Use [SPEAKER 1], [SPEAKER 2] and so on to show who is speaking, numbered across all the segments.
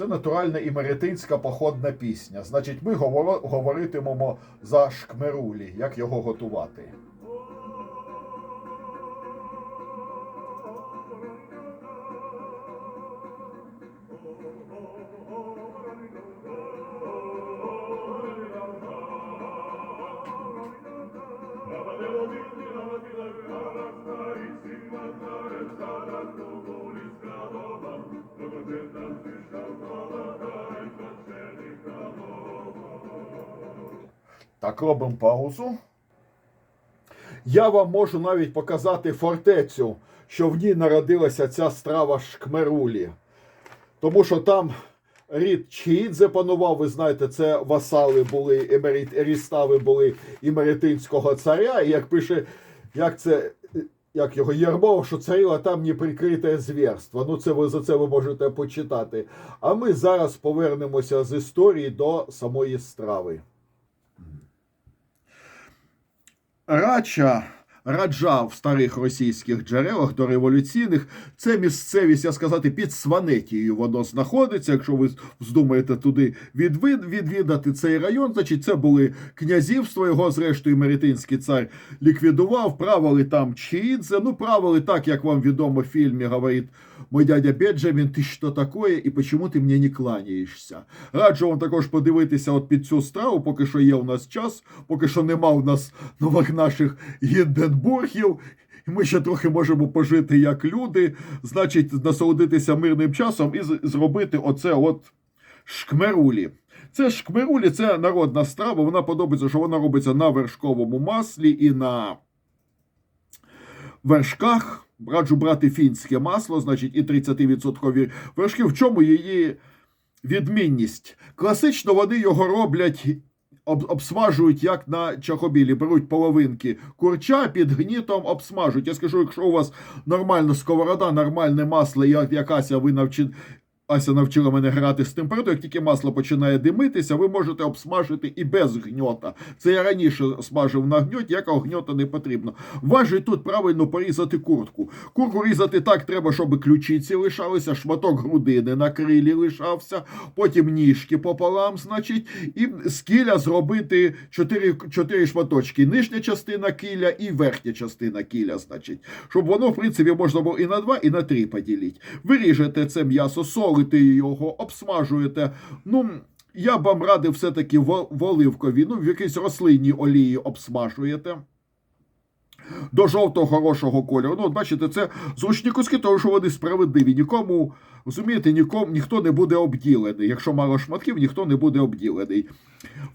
[SPEAKER 1] Це натуральна імеретинська походна пісня. Значить, ми говоритимемо за шкмерулі, як його готувати. Так, робимо паузу. Я вам можу навіть показати фортецю, що в ній народилася ця страва шкмерулі. Тому що там рід Чіїдзе панував, ви знаєте, це васали були, емерит, рістави були імеретинського царя. І як пише, як це. Як його Єрмов, що царила там неприкрите звірство. Ну, це ви за це ви можете почитати. А ми зараз повернемося з історії до самої страви. Рача, раджа в старих російських джерелах до революційних. Це місцевість, я сказати, під Сванетією воно знаходиться. Якщо ви вздумаєте туди відвід, відвідати цей район, значить це були князівства. Його, зрештою, Меретинський цар ліквідував, правили там Чиїдзе. Ну, правили так, як вам відомо в фільмі говорить мой дядя Бенджамін, ти що таке, і почему ти мені не кланяєшся? Раджу вам також подивитися от під цю страву, поки що є у нас час, поки що нема у нас нових наших Гінденбургів. І ми ще трохи можемо пожити як люди, значить, насолодитися мирним часом і зробити оце от шкмерулі. Це шкмерулі, це народна страва. Вона подобається, що вона робиться на вершковому маслі і на вершках. Раджу брати фінське масло, значить, і 30% вершки. В чому її відмінність? Класично вони його роблять. Об- Обсмажують як на чахобілі, беруть половинки курча під гнітом, обсмажують. Я скажу, якщо у вас нормальна сковорода, нормальне масло, як якась ви навчи... Ася навчила мене грати з температурою, як тільки масло починає димитися, ви можете обсмажити і без гньота. Це я раніше смажив на гньоті, якого гньота не потрібно. Важить тут правильно порізати куртку. Курку різати так треба, щоб ключиці лишалися, шматок грудини на крилі лишався, потім ніжки пополам, значить, і з кіля зробити чотири, чотири шматочки. Нижня частина кіля і верхня частина кіля, значить, щоб воно, в принципі, можна було і на два, і на три поділити. Ви ріжете це м'ясо, солите його, обсмажуєте. Ну, я б вам радив все-таки в, в ну, в якійсь рослинній олії обсмажуєте. До жовтого хорошого кольору. Ну, от бачите, це зручні куски, тому що вони справедливі. Нікому, розумієте, нікому, ніхто не буде обділений. Якщо мало шматків, ніхто не буде обділений.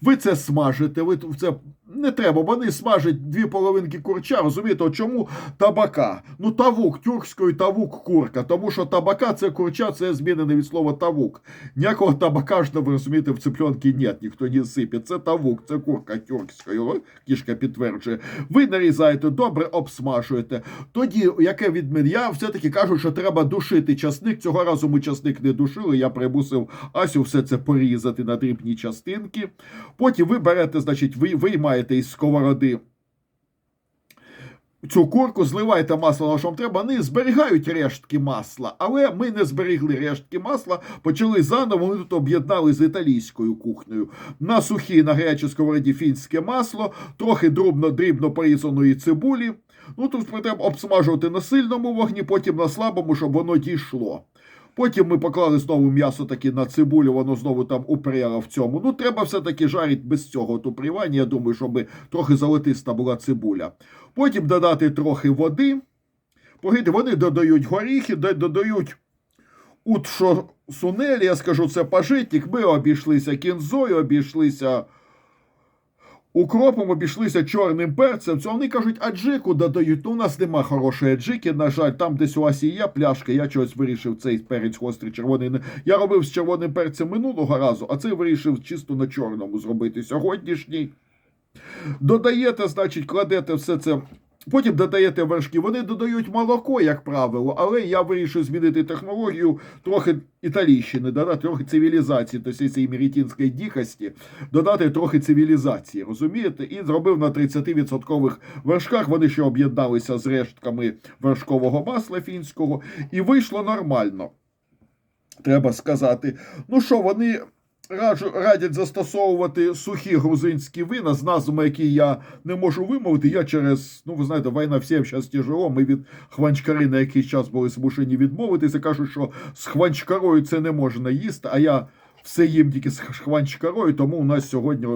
[SPEAKER 1] Ви це смажите, ви це не треба, вони смажать дві половинки курча, розумієте, чому табака? Ну, тавук, тюркською тавук курка, тому що табака це курча, це змінене від слова тавук. Ніякого табака ж, ви розумієте, в цыпленки нет, ніхто не сипе. Це тавук, це курка тюркською, кішка підтверджує. Ви нарізаєте, добре обсмажуєте. Тоді, яке відмін, я все-таки кажу, що треба душити часник. Цього разу ми часник не душили, я примусив Асю все це порізати на дрібні частинки. Потім ви берете, значить, ви виймаєте із сковороди цю курку, зливаєте масло на що вам треба, вони зберігають рештки масла, але ми не зберігли рештки масла, почали заново, ми тут об'єднали з італійською кухнею. На сухій, на гарячій сковороді фінське масло, трохи дрібно дрібно порізаної цибулі. Ну тут треба обсмажувати на сильному вогні, потім на слабому, щоб воно дійшло. Потім ми поклали знову м'ясо таки на цибулю, воно знову там упряло в цьому. Ну, треба все-таки жарити без цього от упрівання. Я думаю, щоб трохи золотиста була цибуля. Потім додати трохи води. Погидати, вони додають горіхи, додають от що сунелі, я скажу, це пажитник. Ми обійшлися кінзою, обійшлися укропом, обійшлися чорним перцем. Це вони кажуть, аджику додають. Ну, у нас нема хорошої аджики, на жаль, там десь у вас і є пляшка, я чогось вирішив цей перець гострий червоний. Я робив з червоним перцем минулого разу, а цей вирішив чисто на чорному зробити сьогоднішній. Додаєте, значить, кладете все це. Потім додаєте вершки. Вони додають молоко, як правило, але я вирішив змінити технологію трохи італійщини, додати трохи цивілізації, тобто цієї меретінської дикості, додати трохи цивілізації, розумієте? І зробив на 30% вершках. Вони ще об'єдналися з рештками вершкового масла фінського, і вийшло нормально. треба сказати. Ну що, вони раджу, радять застосовувати сухі грузинські вина з назвами, які я не можу вимовити. Я через, ну ви знаєте, війна всім зараз тяжело. Ми від хванчкари на якийсь час були змушені відмовитися. Кажуть, що з хванчкарою це не можна їсти, а я. Все їм тільки з хванчкарою, тому у нас сьогодні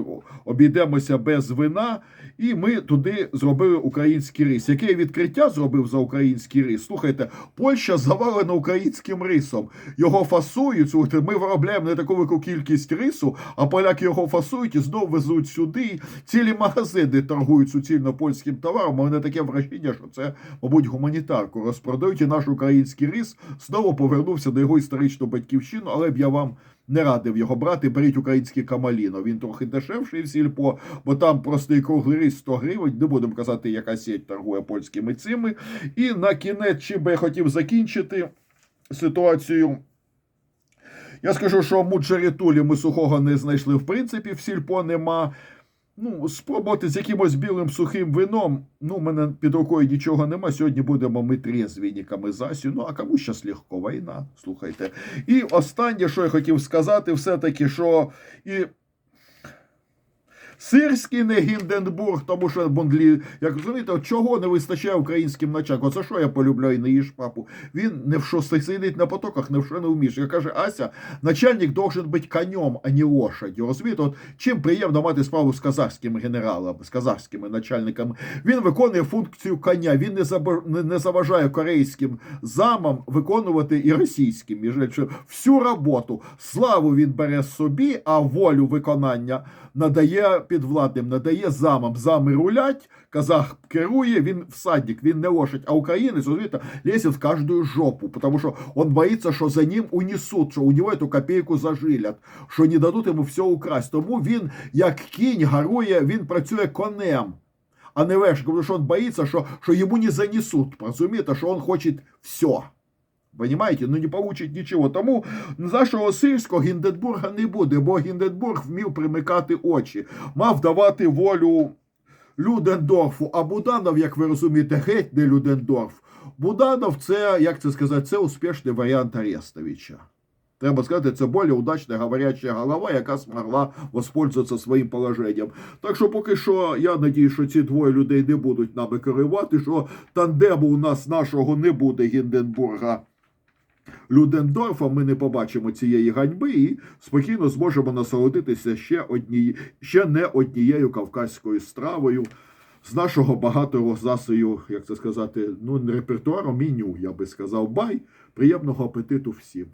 [SPEAKER 1] обійдемося без вина, і ми туди зробили український рис. Яке відкриття зробив за український рис? Слухайте, Польща завалена українським рисом. Його фасують. слухайте, Ми виробляємо не таку велику кількість рису, а поляки його фасують і знову везуть сюди. Цілі магазини торгують суцільно польським товаром. У мене таке враження, що це, мабуть, гуманітарку розпродають і наш український рис знову повернувся до його історичну батьківщину, але б я вам не радив його брати. Беріть український камаліно. Він трохи дешевший в сільпо, бо там простий круглий ріс 100 гривень. Не будемо казати, яка сеть торгує польськими цими. І на кінець, чим би я хотів закінчити ситуацію. Я скажу, що муджерітулі ми сухого не знайшли в принципі, в сільпо нема. Ну, спробувати з якимось білим сухим вином. Ну, у мене під рукою нічого нема. Сьогодні будемо ми трезвініками засю. Ну, а кому щас легко війна, слухайте. І останнє, що я хотів сказати, все-таки, що і. Сирський не Гінденбург, тому що Бондлі, як розумієте, чого не вистачає українським начальникам? Оце що я полюбляю, не їж папу. Він не в що сидить на потоках, не в що не вмієш. Я каже, Ася, начальник должен бути конем, а не лошадью. Розумієте, от чим приємно мати справу з казахськими генералами, з казахськими начальниками. Він виконує функцію коня, він не, заба- не- заважає корейським замам виконувати і російським. Між іншим, всю роботу. Славу він бере собі, а волю виконання надає підвладним, надає замам. Зами рулять, казах керує, він всадник, він не лошадь. А українець, розумієте, лезет в каждую жопу, потому что он боится, що за ним унесут, що у нього эту копійку зажилять, що не дадуть йому все украсть. Тому він, як кінь, гарує, він працює конем. А не веш, тому що він боїться, що, що йому не занесуть. Розумієте, що він хоче все. Понимаете? Ну не получить нічого. Тому нашого сільського Гінденбурга не буде, бо Гінденбург вмів примикати очі, мав давати волю Людендорфу. А Буданов, як ви розумієте, геть не Людендорф. Буданов це, як це сказати, це успішний варіант Арестовича. Треба сказати, це більш удачна говоряча голова, яка змогла воспользуватися своїм положенням. Так що поки що я надію, що ці двоє людей не будуть нами керувати, що тандему у нас нашого не буде Гінденбурга. Людендорфа ми не побачимо цієї ганьби і спокійно зможемо насолодитися ще однією, ще не однією кавказькою стравою з нашого багатого засою, як це сказати, ну репертуару, меню, я би сказав, бай. Приємного апетиту всім.